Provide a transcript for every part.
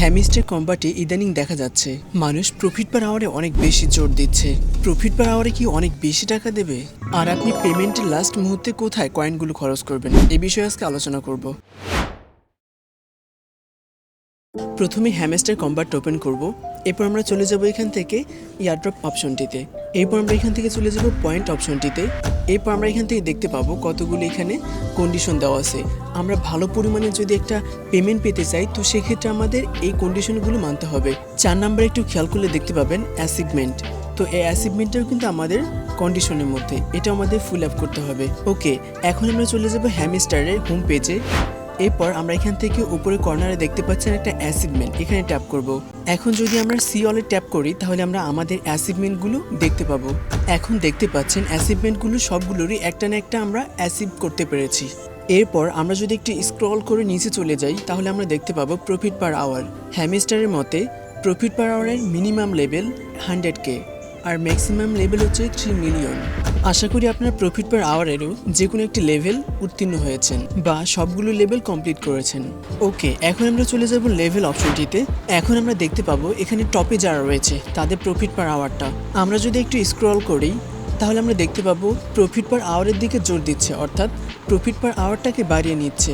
হ্যামিস্টের কম্বাটে ইদানিং দেখা যাচ্ছে, মানুষ প্রফিট পার আওয়ারে অনেক বেশি জোর দিচ্ছে। প্রফিট পার আওয়ারে কি অনেক বেশি টাকা দেবে? আর আপনি পেমেন্টের লাস্ট মুহূর্তে কোথায় কয়েনগুলো খরচ করবেন? এ বিষয়ে আজকে আলোচনা করব। প্রথমে হ্যামেস্টার কম্বাট ওপেন করব, এরপর আমরা চলে যাব এখান থেকে ইয়ারড্রপ অপশনটিতে এরপর আমরা এখান থেকে চলে যাব পয়েন্ট অপশনটিতে এরপর আমরা এখান থেকে দেখতে পাবো কতগুলো এখানে কন্ডিশন দেওয়া আছে। আমরা ভালো পরিমাণে যদি একটা পেমেন্ট পেতে চাই, তো সেক্ষেত্রে আমাদের এই কন্ডিশনগুলো মানতে হবে। চার নাম্বার একটু খেয়াল করলে দেখতে পাবেন অ্যাসিভমেন্ট তো এই অ্যাসিভমেন্টটাও কিন্তু আমাদের কন্ডিশনের মধ্যে। এটা আমাদের ফুল আপ করতে হবে। ওকে এখন আমরা চলে যাব হ্যামিস্টারের হোম পেজে এরপর আমরা এখান থেকে উপরে কর্নারে দেখতে পাচ্ছেন একটা অ্যাসিভমেন্ট এখানে ট্যাপ করব। এখন যদি আমরা সি অলে ট্যাপ করি, তাহলে আমরা আমাদের অ্যাসিভমেন্টগুলো দেখতে পাবো। এখন দেখতে পাচ্ছেন অ্যাসিভমেন্টগুলো সবগুলোরই একটা না একটা আমরা অ্যাসিভ করতে পেরেছি। এরপর আমরা যদি একটি স্ক্রল করে নিচে চলে যাই, তাহলে আমরা দেখতে পাবো প্রফিট পার আওয়ার হ্যামিস্টারের মতে প্রফিট পার আওয়ারের মিনিমাম লেভেল হান্ড্রেড কে আর ম্যাক্সিমাম লেভেল হচ্ছে থ্রি মিলিয়ন আশা করি আপনার প্রফিট পার আওয়ারেরও যে কোনো একটি লেভেল উত্তীর্ণ হয়েছেন বা সবগুলো লেভেল কমপ্লিট করেছেন। ওকে এখন আমরা চলে যাব লেভেল অপশনটিতে এখন আমরা দেখতে পাবো এখানে টপে যারা রয়েছে, তাদের প্রফিট পার আওয়ারটা আমরা যদি একটু স্ক্রল করি, তাহলে আমরা দেখতে পাবো প্রফিট পার আওয়ারের দিকে জোর দিচ্ছে, অর্থাৎ প্রফিট পার আওয়ারটাকে বাড়িয়ে নিচ্ছে।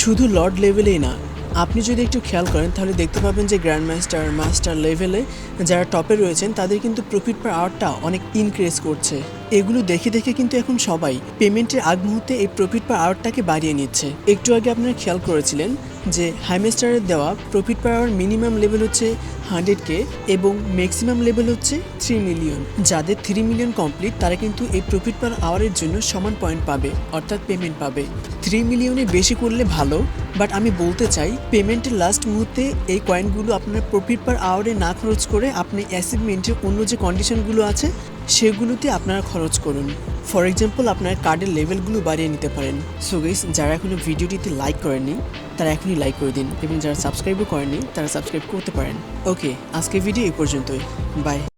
শুধু লর্ড লেভেলেই না আপনি যদি একটু খেয়াল করেন, তাহলে দেখতে পাবেন যে গ্র্যান্ড মাস্টার মাস্টার লেভেলে যারা টপে রয়েছেন, তাদের কিন্তু প্রফিট পার আওয়ারটা অনেক ইনক্রিজ করছে। এগুলো দেখে দেখে কিন্তু এখন সবাই পেমেন্টের আগ মুহূর্তে এই প্রফিট পার আওয়ারটাকে বাড়িয়ে নিচ্ছে। একটু আগে আপনারা খেয়াল করেছিলেন যে হাইমেস্টারের দেওয়া profit per hour minimum level হচ্ছে হান্ড্রেড কে এবং ম্যাক্সিমাম লেভেল হচ্ছে থ্রি মিলিয়ন। যাদের থ্রি মিলিয়ন কমপ্লিট, তারা কিন্তু এই প্রফিট পার আওয়ারের জন্য সমান পয়েন্ট পাবে, অর্থাৎ পেমেন্ট পাবে। থ্রি মিলিয়নে বেশি করলে ভালো বাট আমি বলতে চাই পেমেন্টের লাস্ট মুহূর্তে এই কয়েনগুলো আপনার প্রফিট পার আওয়ারে না খরচ করে আপনি অ্যাসিভমেন্টের অন্য যে কন্ডিশনগুলো আছে সেগুলোতে আপনারা খরচ করুন। ফর এক্সাম্পল আপনার কার্ডের লেভেলগুলো বাড়িয়ে নিতে পারেন। সো গাইস যারা এখনও ভিডিওটিতে লাইক করেননি, তারা এখনই লাইক করে দিন। এবং যারা সাবস্ক্রাইবও করেননি, তারা সাবস্ক্রাইব করতে পারেন। ওকে আজকে ভিডিও এই পর্যন্তই। বাই